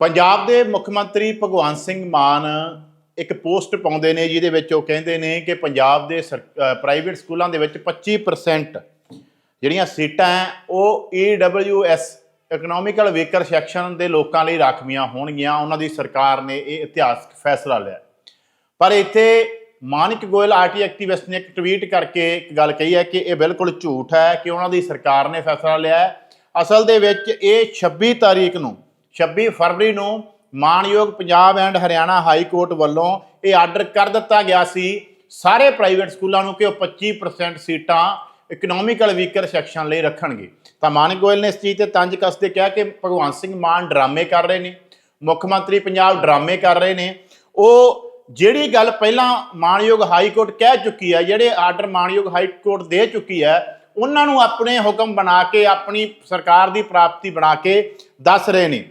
ਪੰਜਾਬ ਦੇ ਮੁੱਖ ਮੰਤਰੀ ਭਗਵੰਤ ਸਿੰਘ ਮਾਨ ਇੱਕ ਪੋਸਟ ਪਾਉਂਦੇ ਨੇ, ਜਿਹਦੇ ਵਿੱਚ ਉਹ ਕਹਿੰਦੇ ਨੇ ਕਿ ਪੰਜਾਬ ਦੇ ਪ੍ਰਾਈਵੇਟ ਸਕੂਲਾਂ ਦੇ ਵਿੱਚ 25% ਜਿਹੜੀਆਂ ਸੀਟਾਂ ਹੈ, ਉਹ EWS ਇਕਨੋਮਿਕਲ ਵੀਕਰ ਸੈਕਸ਼ਨ ਦੇ ਲੋਕਾਂ ਲਈ ਰਾਖਵੀਆਂ ਹੋਣਗੀਆਂ। ਉਹਨਾਂ ਦੀ ਸਰਕਾਰ ਨੇ ਇਹ ਇਤਿਹਾਸਕ ਫੈਸਲਾ ਲਿਆ। ਪਰ ਇੱਥੇ ਮਾਨਿਕ ਗੋਇਲ ਆਰਟੀ ਐਕਟਿਵਿਸਟ ਨੇ ਇੱਕ ਟਵੀਟ ਕਰਕੇ ਇੱਕ ਗੱਲ ਕਹੀ ਹੈ ਕਿ ਇਹ ਬਿਲਕੁਲ ਝੂਠ ਹੈ ਕਿ ਉਹਨਾਂ ਦੀ ਸਰਕਾਰ ਨੇ ਫੈਸਲਾ ਲਿਆ ਅਸਲ ਦੇ ਵਿੱਚ ਇਹ 26 ਤਾਰੀਖ ਨੂੰ 26 ਫਰਵਰੀ ਨੂੰ ਮਾਨਯੋਗ Punjab and Haryana high court ਵੱਲੋਂ ਇਹ ਆਰਡਰ ਕਰ ਦਿੱਤਾ ਗਿਆ ਸੀ। ਸਾਰੇ ਪ੍ਰਾਈਵੇਟ ਸਕੂਲਾਂ ਨੂੰ ਕਿ ਉਹ 25% ਸੀਟਾਂ ਇਕਨੋਮਿਕਲ ਵੀਕਰ ਸੈਕਸ਼ਨ ਲਈ ਰੱਖਣਗੇ। ਤਾਂ ਮਾਨਿਕ ਗੋਇਲ ਨੇ ਇਸ ਚੀਜ਼ ਤੇ ਤੰਜ ਕੱਸਦੇ ਕਿਹਾ ਕਿ ਭਗਵੰਤ ਸਿੰਘ ਮਾਨ ਡਰਾਮੇ ਕਰ ਰਹੇ ਨੇ। ਮੁੱਖ ਮੰਤਰੀ ਪੰਜਾਬ ਡਰਾਮੇ ਕਰ ਰਹੇ ਨੇ। ਉਹ ਜਿਹੜੀ ਗੱਲ ਪਹਿਲਾਂ ਮਾਨਯੋਗ ਹਾਈ ਕੋਰਟ ਕਹਿ ਚੁੱਕੀ ਹੈ, ਜਿਹੜੇ ਆਰਡਰ ਮਾਨਯੋਗ ਹਾਈ ਕੋਰਟ ਦੇ ਚੁੱਕੀ ਹੈ, ਉਹਨਾਂ ਨੂੰ ਆਪਣੇ ਹੁਕਮ ਬਣਾ ਕੇ, ਆਪਣੀ ਸਰਕਾਰ ਦੀ ਪ੍ਰਾਪਤੀ ਬਣਾ ਕੇ ਦੱਸ ਰਹੇ ਨੇ।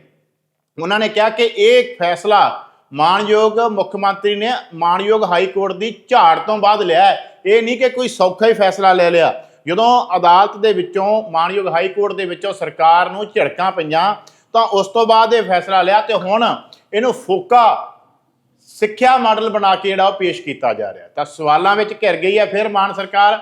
ਉਹਨਾਂ ਨੇ ਕਿਹਾ ਕਿ ਇਹ ਫੈਸਲਾ ਮਾਨਯੋਗ ਮੁੱਖ ਮੰਤਰੀ ਨੇ ਮਾਨਯੋਗ ਹਾਈ ਕੋਰਟ ਦੀ ਝਾੜ ਤੋਂ ਬਾਅਦ ਲਿਆ ਇਹ ਨਹੀਂ ਕਿ ਕੋਈ ਸੌਖਾ ਹੀ ਫੈਸਲਾ ਲੈ ਲਿਆ। ਜਦੋਂ ਅਦਾਲਤ ਦੇ ਵਿੱਚੋਂ, ਮਾਨਯੋਗ ਹਾਈ ਕੋਰਟ ਦੇ ਵਿੱਚੋਂ ਸਰਕਾਰ ਨੂੰ ਝੜਕਾਂ ਪਈਆਂ, ਤਾਂ ਉਸ ਤੋਂ ਬਾਅਦ ਇਹ ਫੈਸਲਾ ਲਿਆ ਤੇ ਹੁਣ ਇਹਨੂੰ ਫੋਕਾ ਸਿੱਖਿਆ ਮਾਡਲ ਬਣਾ ਕੇ ਜਿਹੜਾ ਉਹ ਪੇਸ਼ ਕੀਤਾ ਜਾ ਰਿਹਾ ਤਾਂ ਸਵਾਲਾਂ ਵਿੱਚ ਘਿਰ ਗਈ ਹੈ ਫਿਰ ਮਾਨ ਸਰਕਾਰ।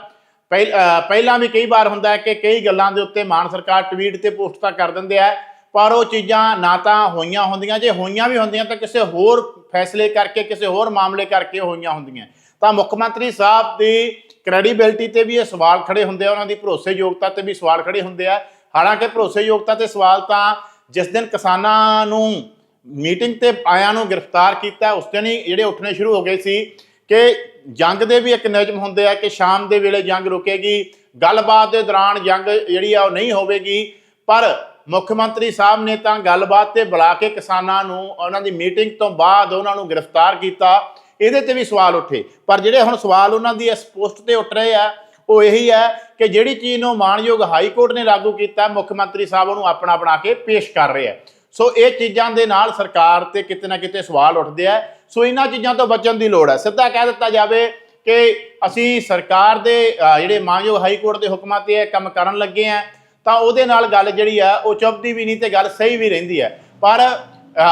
ਪਹਿ- ਪਹਿਲਾਂ ਵੀ ਕਈ ਵਾਰ ਹੁੰਦਾ ਹੈ ਕਿ ਕਈ ਗੱਲਾਂ ਦੇ ਉੱਤੇ ਮਾਨ ਸਰਕਾਰ ਟਵੀਟ ਤੇ ਪੋਸਟ ਤਾਂ ਕਰ ਦਿੰਦੇ ਆ। ਪਰ ਉਹ ਚੀਜ਼ਾਂ ਨਾ ਤਾਂ ਹੋਈਆਂ ਹੁੰਦੀਆਂ। ਜੇ ਹੋਈਆਂ ਵੀ ਹੁੰਦੀਆਂ ਤਾਂ ਕਿਸੇ ਹੋਰ ਫੈਸਲੇ ਕਰਕੇ, ਕਿਸੇ ਹੋਰ ਮਾਮਲੇ ਕਰਕੇ ਹੋਈਆਂ ਹੁੰਦੀਆਂ। ਤਾਂ ਮੁੱਖ ਮੰਤਰੀ ਸਾਹਿਬ ਦੀ ਕ੍ਰੈਡੀਬਿਲਟੀ ਤੇ ਵੀ ਇਹ ਸਵਾਲ ਖੜੇ ਹੁੰਦੇ ਆ, ਉਹਨਾਂ ਦੀ ਭਰੋਸੇਯੋਗਤਾ ਤੇ ਵੀ ਸਵਾਲ ਖੜੇ ਹੁੰਦੇ ਆ। ਹਾਲਾਂਕਿ ਭਰੋਸੇਯੋਗਤਾ ਤੇ ਸਵਾਲ ਤਾਂ ਜਿਸ ਦਿਨ ਕਿਸਾਨਾਂ ਨੂੰ ਮੀਟਿੰਗ ਤੇ ਆਇਆਂ ਨੂੰ ਗ੍ਰਿਫਤਾਰ ਕੀਤਾ, ਉਸ ਦਿਨ ਹੀ ਜਿਹੜੇ ਉੱਠਣੇ ਸ਼ੁਰੂ ਹੋ ਗਏ ਸੀ ਕਿ ਜੰਗ ਦੇ ਵੀ ਇੱਕ ਨਿਯਮ ਹੁੰਦੇ ਆ ਕਿ ਸ਼ਾਮ ਦੇ ਵੇਲੇ ਜੰਗ ਰੁਕੇਗੀ, ਗੱਲਬਾਤ ਦੇ ਦੌਰਾਨ ਜੰਗ ਜਿਹੜੀ ਆ ਉਹ ਨਹੀਂ ਹੋਵੇਗੀ। ਪਰ ਮੁੱਖ ਮੰਤਰੀ ਸਾਹਿਬ ਨੇ ਤਾਂ ਗੱਲਬਾਤ ਤੇ ਬੁਲਾ ਕੇ ਕਿਸਾਨਾਂ ਨੂੰ ਉਹਨਾਂ ਦੀ ਮੀਟਿੰਗ ਤੋਂ ਬਾਅਦ ਉਹਨਾਂ ਨੂੰ ਗ੍ਰਿਫਤਾਰ ਕੀਤਾ। ਇਹਦੇ ਤੇ ਵੀ ਸਵਾਲ ਉੱਠੇ। ਪਰ ਜਿਹੜੇ ਹੁਣ ਸਵਾਲ ਉਹਨਾਂ ਦੀ ਇਸ ਪੋਸਟ ਤੇ ਉੱਠ ਰਹੇ ਆ, ਉਹ ਇਹੀ ਹੈ ਕਿ ਜਿਹੜੀ ਚੀਜ਼ ਨੂੰ ਮਾਨਯੋਗ ਹਾਈ ਕੋਰਟ ਨੇ ਲਾਗੂ ਕੀਤਾ, ਮੁੱਖ ਮੰਤਰੀ ਸਾਹਿਬ ਉਹਨੂੰ ਆਪਣਾ ਬਣਾ ਕੇ ਪੇਸ਼ ਕਰ ਰਹੇ ਆ। ਸੋ ਇਹ ਚੀਜ਼ਾਂ ਦੇ ਨਾਲ ਸਰਕਾਰ ਤੇ ਕਿਤੇ ਨਾ ਕਿਤੇ ਸਵਾਲ ਉੱਠਦੇ ਆ। ਸੋ ਇਹਨਾਂ ਚੀਜ਼ਾਂ ਤੋਂ ਬਚਣ ਦੀ ਲੋੜ ਹੈ ਸਿੱਧਾ ਕਹਿ ਦਿੱਤਾ ਜਾਵੇ ਕਿ ਅਸੀਂ ਸਰਕਾਰ ਦੇ ਜਿਹੜੇ ਮਾਨਯੋਗ ਹਾਈ ਕੋਰਟ ਦੇ ਹੁਕਮਾਂ ਤੇ ਇਹ ਕੰਮ ਕਰਨ ਲੱਗੇ ਆ। ਤਾਂ ਉਹਦੇ ਨਾਲ ਗੱਲ ਜਿਹੜੀ ਆ, ਉਹ ਚੁੱਭਦੀ ਵੀ ਨਹੀਂ ਤੇ ਗੱਲ ਸਹੀ ਵੀ ਰਹਿੰਦੀ ਹੈ ਪਰ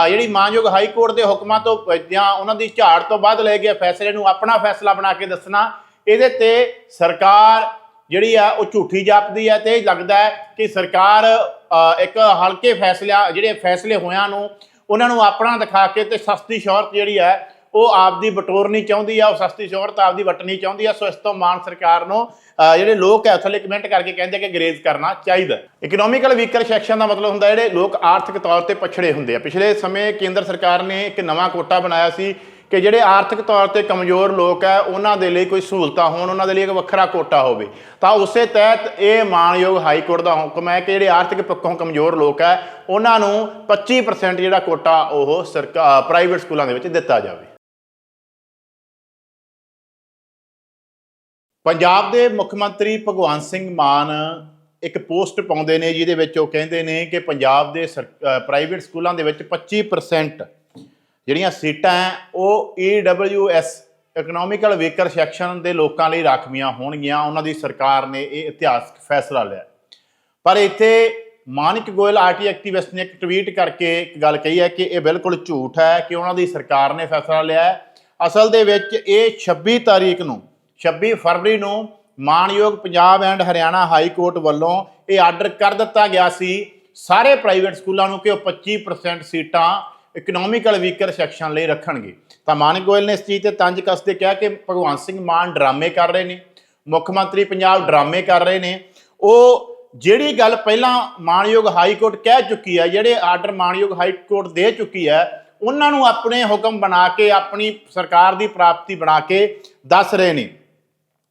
ਜਿਹੜੀ ਮਾਨਯੋਗ ਹਾਈ ਕੋਰਟ ਦੇ ਹੁਕਮਾਂ ਤੋਂ ਜਾਂ ਉਹਨਾਂ ਦੀ ਝਾੜ ਤੋਂ ਬਾਅਦ ਲਏ ਗਏ ਫੈਸਲੇ ਨੂੰ ਆਪਣਾ ਫੈਸਲਾ ਬਣਾ ਕੇ ਦੱਸਣਾ, ਇਹਦੇ ਤੇ ਸਰਕਾਰ ਜਿਹੜੀ ਆ, ਉਹ ਝੂਠੀ ਜਾਪਦੀ ਹੈ ਤੇ ਇਹ ਲੱਗਦਾ ਹੈ ਕਿ ਸਰਕਾਰ ਇੱਕ ਹਲਕੇ ਫੈਸਲਿਆਂ, ਜਿਹੜੇ ਫੈਸਲੇ ਹੋਇਆਂ ਨੂੰ, ਉਹਨਾਂ ਨੂੰ ਆਪਣਾ ਦਿਖਾ ਕੇ ਤੇ ਸਸਤੀ ਸ਼ੌਹਰਤ ਜਿਹੜੀ ਹੈ ਉਹ ਆਪਦੀ ਬਟੋਰਨੀ ਚਾਹੁੰਦੀ ਆ, ਉਹ ਸਸਤੀ ਸੋਹਰਤ ਆਪਦੀ ਵਟਣੀ ਚਾਹੁੰਦੀ ਆ, ਸੋ ਇਸ ਤੋਂ ਮਾਨ ਸਰਕਾਰ ਨੂੰ ਜਿਹੜੇ ਲੋਕ ਹੈ ਥੱਲੇ ਕਮੈਂਟ ਕਰਕੇ ਕਹਿੰਦੇ ਕਿ ਗਰੇਜ਼ ਕਰਨਾ ਚਾਹੀਦਾ। ਇਕਨੋਮਿਕਲ ਵੀਕਰ ਸੈਕਸ਼ਨ ਦਾ ਮਤਲਬ ਹੁੰਦਾ, ਜਿਹੜੇ ਲੋਕ ਆਰਥਿਕ ਤੌਰ ਤੇ ਪਛੜੇ ਹੁੰਦੇ ਆ। ਪਿਛਲੇ ਸਮੇਂ ਕੇਂਦਰ ਸਰਕਾਰ ਨੇ ਇੱਕ ਨਵਾਂ ਕੋਟਾ ਬਣਾਇਆ ਸੀ ਕਿ ਜਿਹੜੇ ਆਰਥਿਕ ਤੌਰ ਤੇ ਕਮਜ਼ੋਰ ਲੋਕ ਹੈ ਉਹਨਾਂ ਦੇ ਲਈ ਕੋਈ ਸਹੂਲਤਾਂ ਹੋਣ, ਉਹਨਾਂ ਦੇ ਲਈ ਇੱਕ ਵੱਖਰਾ ਕੋਟਾ ਹੋਵੇ। ਤਾਂ ਉਸੇ ਤਹਿਤ ਇਹ ਮਾਨਯੋਗ ਹਾਈ ਕੋਰਟ ਦਾ ਹੁਕਮ ਹੈ ਕਿ ਜਿਹੜੇ ਆਰਥਿਕ ਪੱਖੋਂ ਕਮਜ਼ੋਰ ਲੋਕ ਹੈ ਉਹਨਾਂ ਨੂੰ 25% ਜਿਹੜਾ ਕੋਟਾ ਉਹ ਸਰਕਾਰ ਪ੍ਰਾਈਵੇਟ ਸਕੂਲਾਂ ਦੇ ਵਿੱਚ ਦਿੱਤਾ ਜਾਵੇ। ਪੰਜਾਬ ਦੇ ਮੁੱਖ ਮੰਤਰੀ ਭਗਵੰਤ ਸਿੰਘ ਮਾਨ ਇੱਕ ਪੋਸਟ ਪਾਉਂਦੇ ਨੇ, ਜਿਹਦੇ ਵਿੱਚ ਉਹ ਕਹਿੰਦੇ ਨੇ ਕਿ ਪੰਜਾਬ ਦੇ ਪ੍ਰਾਈਵੇਟ ਸਕੂਲਾਂ ਦੇ ਵਿੱਚ 25% ਜਿਹੜੀਆਂ ਸੀਟਾਂ ਹੈ, ਉਹ EWS ਇਕਨੋਮਿਕਲ ਵੀਕਰ ਸੈਕਸ਼ਨ ਦੇ ਲੋਕਾਂ ਲਈ ਰਾਖਵੀਆਂ ਹੋਣਗੀਆਂ। ਉਹਨਾਂ ਦੀ ਸਰਕਾਰ ਨੇ ਇਹ ਇਤਿਹਾਸਕ ਫੈਸਲਾ ਲਿਆ। ਪਰ ਇੱਥੇ ਮਾਨਿਕ ਗੋਇਲ ਆਰਟੀ ਐਕਟਿਵਿਸਟ ਨੇ ਇੱਕ ਟਵੀਟ ਕਰਕੇ ਇੱਕ ਗੱਲ ਕਹੀ ਹੈ ਕਿ ਇਹ ਬਿਲਕੁਲ ਝੂਠ ਹੈ ਕਿ ਉਹਨਾਂ ਦੀ ਸਰਕਾਰ ਨੇ ਫੈਸਲਾ ਲਿਆ ਅਸਲ ਦੇ ਵਿੱਚ ਇਹ 26 ਤਾਰੀਖ ਨੂੰ 26 ਫਰਵਰੀ ਨੂੰ ਮਾਨਯੋਗ Punjab and Haryana high court ਵੱਲੋਂ ਇਹ ਆਰਡਰ ਕਰ ਦਿੱਤਾ ਗਿਆ ਸੀ। ਸਾਰੇ ਪ੍ਰਾਈਵੇਟ ਸਕੂਲਾਂ ਨੂੰ ਕਿ ਉਹ 25% ਸੀਟਾਂ ਇਕਨੋਮਿਕਲ ਵੀਕਰ ਸੈਕਸ਼ਨ ਲਈ ਰੱਖਣਗੇ। ਤਾਂ ਮਾਨਿਕ ਗੋਇਲ ਨੇ ਇਸ ਚੀਜ਼ ਤੇ ਤੰਜ ਕੱਸਦੇ ਕਿਹਾ ਕਿ ਭਗਵੰਤ ਸਿੰਘ ਮਾਨ ਡਰਾਮੇ ਕਰ ਰਹੇ ਨੇ। ਮੁੱਖ ਮੰਤਰੀ ਪੰਜਾਬ ਡਰਾਮੇ ਕਰ ਰਹੇ ਨੇ। ਉਹ ਜਿਹੜੀ ਗੱਲ ਪਹਿਲਾਂ ਮਾਨਯੋਗ ਹਾਈ ਕੋਰਟ ਕਹਿ ਚੁੱਕੀ ਹੈ, ਜਿਹੜੇ ਆਰਡਰ ਮਾਨਯੋਗ ਹਾਈ ਕੋਰਟ ਦੇ ਚੁੱਕੀ ਹੈ, ਉਹਨਾਂ ਨੂੰ ਆਪਣੇ ਹੁਕਮ ਬਣਾ ਕੇ, ਆਪਣੀ ਸਰਕਾਰ ਦੀ ਪ੍ਰਾਪਤੀ ਬਣਾ ਕੇ ਦੱਸ ਰਹੇ ਨੇ।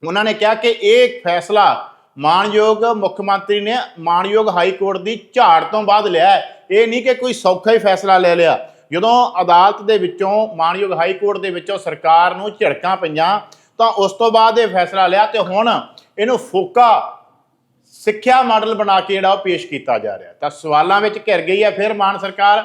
ਉਹਨਾਂ ਨੇ ਕਿਹਾ ਕਿ ਇਹ ਫੈਸਲਾ ਮਾਨਯੋਗ ਮੁੱਖ ਮੰਤਰੀ ਨੇ ਮਾਨਯੋਗ ਹਾਈ ਕੋਰਟ ਦੀ ਝਾੜ ਤੋਂ ਬਾਅਦ ਲਿਆ ਇਹ ਨਹੀਂ ਕਿ ਕੋਈ ਸੌਖਾ ਹੀ ਫੈਸਲਾ ਲੈ ਲਿਆ। ਜਦੋਂ ਅਦਾਲਤ ਦੇ ਵਿੱਚੋਂ, ਮਾਨਯੋਗ ਹਾਈ ਕੋਰਟ ਦੇ ਵਿੱਚੋਂ ਸਰਕਾਰ ਨੂੰ ਝੜਕਾਂ ਪਈਆਂ, ਤਾਂ ਉਸ ਤੋਂ ਬਾਅਦ ਇਹ ਫੈਸਲਾ ਲਿਆ ਤੇ ਹੁਣ ਇਹਨੂੰ ਫੋਕਾ ਸਿੱਖਿਆ ਮਾਡਲ ਬਣਾ ਕੇ ਜਿਹੜਾ ਉਹ ਪੇਸ਼ ਕੀਤਾ ਜਾ ਰਿਹਾ ਤਾਂ ਸਵਾਲਾਂ ਵਿੱਚ ਘਿਰ ਗਈ ਹੈ ਫਿਰ ਮਾਨ ਸਰਕਾਰ।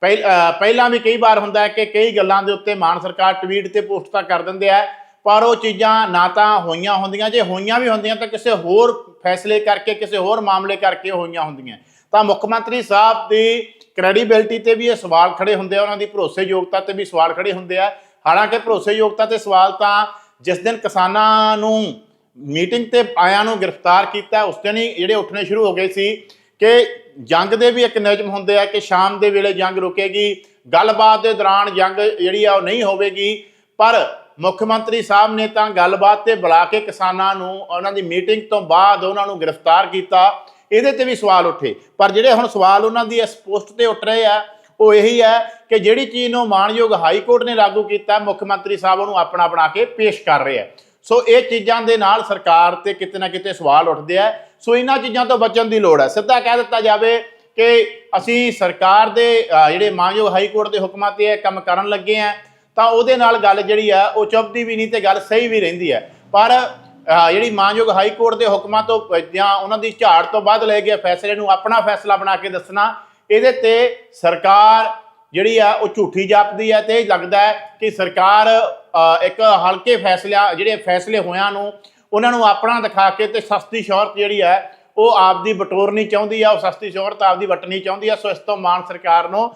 ਪਹਿ- ਪਹਿਲਾਂ ਵੀ ਕਈ ਵਾਰ ਹੁੰਦਾ ਹੈ ਕਿ ਕਈ ਗੱਲਾਂ ਦੇ ਉੱਤੇ ਮਾਨ ਸਰਕਾਰ ਟਵੀਟ ਤੇ ਪੋਸਟ ਤਾਂ ਕਰ ਦਿੰਦੇ ਆ। ਪਰ ਉਹ ਚੀਜ਼ਾਂ ਨਾ ਤਾਂ ਹੋਈਆਂ ਹੁੰਦੀਆਂ। ਜੇ ਹੋਈਆਂ ਵੀ ਹੁੰਦੀਆਂ ਤਾਂ ਕਿਸੇ ਹੋਰ ਫੈਸਲੇ ਕਰਕੇ, ਕਿਸੇ ਹੋਰ ਮਾਮਲੇ ਕਰਕੇ ਹੋਈਆਂ ਹੁੰਦੀਆਂ। ਤਾਂ ਮੁੱਖ ਮੰਤਰੀ ਸਾਹਿਬ ਦੀ ਕ੍ਰੈਡੀਬਿਲਟੀ ਤੇ ਵੀ ਇਹ ਸਵਾਲ ਖੜੇ ਹੁੰਦੇ ਆ, ਉਹਨਾਂ ਦੀ ਭਰੋਸੇਯੋਗਤਾ ਤੇ ਵੀ ਸਵਾਲ ਖੜੇ ਹੁੰਦੇ ਆ। ਹਾਲਾਂਕਿ ਭਰੋਸੇਯੋਗਤਾ ਤੇ ਸਵਾਲ ਤਾਂ ਜਿਸ ਦਿਨ ਕਿਸਾਨਾਂ ਨੂੰ ਮੀਟਿੰਗ ਤੇ ਆਇਆਂ ਨੂੰ ਗ੍ਰਿਫਤਾਰ ਕੀਤਾ, ਉਸ ਦਿਨ ਹੀ ਜਿਹੜੇ ਉੱਠਣੇ ਸ਼ੁਰੂ ਹੋ ਗਏ ਸੀ ਕਿ ਜੰਗ ਦੇ ਵੀ ਇੱਕ ਨਿਯਮ ਹੁੰਦੇ ਆ ਕਿ ਸ਼ਾਮ ਦੇ ਵੇਲੇ ਜੰਗ ਰੁਕੇਗੀ, ਗੱਲਬਾਤ ਦੇ ਦੌਰਾਨ ਜੰਗ ਜਿਹੜੀ ਆ ਉਹ ਨਹੀਂ ਹੋਵੇਗੀ। ਪਰ ਮੁੱਖ ਮੰਤਰੀ ਸਾਹਿਬ ਨੇ ਤਾਂ ਗੱਲਬਾਤ ਤੇ ਬੁਲਾ ਕੇ ਕਿਸਾਨਾਂ ਨੂੰ ਉਹਨਾਂ ਦੀ ਮੀਟਿੰਗ ਤੋਂ ਬਾਅਦ ਉਹਨਾਂ ਨੂੰ ਗ੍ਰਿਫਤਾਰ ਕੀਤਾ। ਇਹਦੇ ਤੇ ਵੀ ਸਵਾਲ ਉੱਠੇ। ਪਰ ਜਿਹੜੇ ਹੁਣ ਸਵਾਲ ਉਹਨਾਂ ਦੀ ਇਸ ਪੋਸਟ ਤੇ ਉੱਠ ਰਹੇ ਆ, ਉਹ ਇਹੀ ਹੈ ਕਿ ਜਿਹੜੀ ਚੀਜ਼ ਨੂੰ ਮਾਨਯੋਗ ਹਾਈ ਕੋਰਟ ਨੇ ਲਾਗੂ ਕੀਤਾ, ਮੁੱਖ ਮੰਤਰੀ ਸਾਹਿਬ ਉਹਨੂੰ ਆਪਣਾ ਬਣਾ ਕੇ ਪੇਸ਼ ਕਰ ਰਹੇ ਆ। ਸੋ ਇਹ ਚੀਜ਼ਾਂ ਦੇ ਨਾਲ ਸਰਕਾਰ ਤੇ ਕਿਤੇ ਨਾ ਕਿਤੇ ਸਵਾਲ ਉੱਠਦੇ ਆ। ਸੋ ਇਹਨਾਂ ਚੀਜ਼ਾਂ ਤੋਂ ਬਚਣ ਦੀ ਲੋੜ ਹੈ। ਸਿੱਧਾ ਕਹਿ ਦਿੱਤਾ ਜਾਵੇ ਕਿ ਅਸੀਂ ਸਰਕਾਰ ਦੇ ਜਿਹੜੇ ਮਾਨਯੋਗ ਹਾਈ ਕੋਰਟ ਦੇ ਹੁਕਮਾਂ ਤੇ ਇਹ ਕੰਮ ਕਰਨ ਲੱਗੇ ਆ। ਤਾਂ ਉਹਦੇ ਨਾਲ ਗੱਲ ਜਿਹੜੀ ਆ, ਉਹ ਚੁੱਭਦੀ ਵੀ ਨਹੀਂ ਤੇ ਗੱਲ ਸਹੀ ਵੀ ਰਹਿੰਦੀ ਹੈ ਪਰ ਜਿਹੜੀ ਮਾਨਯੋਗ ਹਾਈ ਕੋਰਟ ਦੇ ਹੁਕਮਾਂ ਤੋਂ ਜਾਂ ਉਹਨਾਂ ਦੀ ਝਾੜ ਤੋਂ ਬਾਅਦ ਲਏ ਗਏ ਫੈਸਲੇ ਨੂੰ ਆਪਣਾ ਫੈਸਲਾ ਬਣਾ ਕੇ ਦੱਸਣਾ, ਇਹਦੇ ਤੇ ਸਰਕਾਰ ਜਿਹੜੀ ਆ, ਉਹ ਝੂਠੀ ਜਾਪਦੀ ਹੈ ਤੇ ਇਹ ਲੱਗਦਾ ਹੈ ਕਿ ਸਰਕਾਰ ਇੱਕ ਹਲਕੇ ਫੈਸਲਿਆਂ, ਜਿਹੜੇ ਫੈਸਲੇ ਹੋਇਆਂ ਨੂੰ, ਉਹਨਾਂ ਨੂੰ ਆਪਣਾ ਦਿਖਾ ਕੇ ਤੇ ਸਸਤੀ ਸ਼ੌਹਰਤ ਜਿਹੜੀ ਹੈ ਉਹ ਆਪਦੀ ਬਟੋਰਨੀ ਚਾਹੁੰਦੀ ਆ, ਉਹ ਸਸਤੀ ਸੋਹਰਤ ਆਪਦੀ ਵਟਣੀ ਚਾਹੁੰਦੀ ਆ, ਸੋ ਇਸ ਤੋਂ ਮਾਨ ਸਰਕਾਰ ਨੂੰ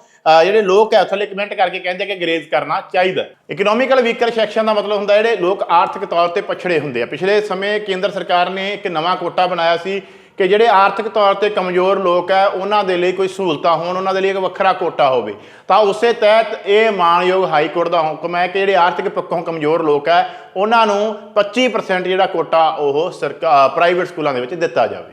ਜਿਹੜੇ ਲੋਕ ਹੈ ਥੱਲੇ ਕਮੈਂਟ ਕਰਕੇ ਕਹਿੰਦੇ ਕਿ ਗਰੇਜ਼ ਕਰਨਾ ਚਾਹੀਦਾ ਇਕਨੋਮਿਕਲ ਵੀਕਰ ਸੈਕਸ਼ਨ ਦਾ ਮਤਲਬ ਹੁੰਦਾ, ਜਿਹੜੇ ਲੋਕ ਆਰਥਿਕ ਤੌਰ ਤੇ ਪਛੜੇ ਹੁੰਦੇ ਆ। ਪਿਛਲੇ ਸਮੇਂ ਕੇਂਦਰ ਸਰਕਾਰ ਨੇ ਇੱਕ ਨਵਾਂ ਕੋਟਾ ਬਣਾਇਆ ਸੀ ਕਿ ਜਿਹੜੇ ਆਰਥਿਕ ਤੌਰ ਤੇ ਕਮਜ਼ੋਰ ਲੋਕ ਹੈ ਉਹਨਾਂ ਦੇ ਲਈ ਕੋਈ ਸਹੂਲਤਾਂ ਹੋਣ, ਉਹਨਾਂ ਦੇ ਲਈ ਇੱਕ ਵੱਖਰਾ ਕੋਟਾ ਹੋਵੇ। ਤਾਂ ਉਸੇ ਤਹਿਤ ਇਹ ਮਾਨਯੋਗ ਹਾਈ ਕੋਰਟ ਦਾ ਹੁਕਮ ਹੈ ਕਿ ਜਿਹੜੇ ਆਰਥਿਕ ਪੱਖੋਂ ਕਮਜ਼ੋਰ ਲੋਕ ਹੈ ਉਹਨਾਂ ਨੂੰ 25% ਜਿਹੜਾ ਕੋਟਾ ਉਹ ਸਰਕਾਰ ਪ੍ਰਾਈਵੇਟ ਸਕੂਲਾਂ ਦੇ ਵਿੱਚ ਦਿੱਤਾ ਜਾਵੇ।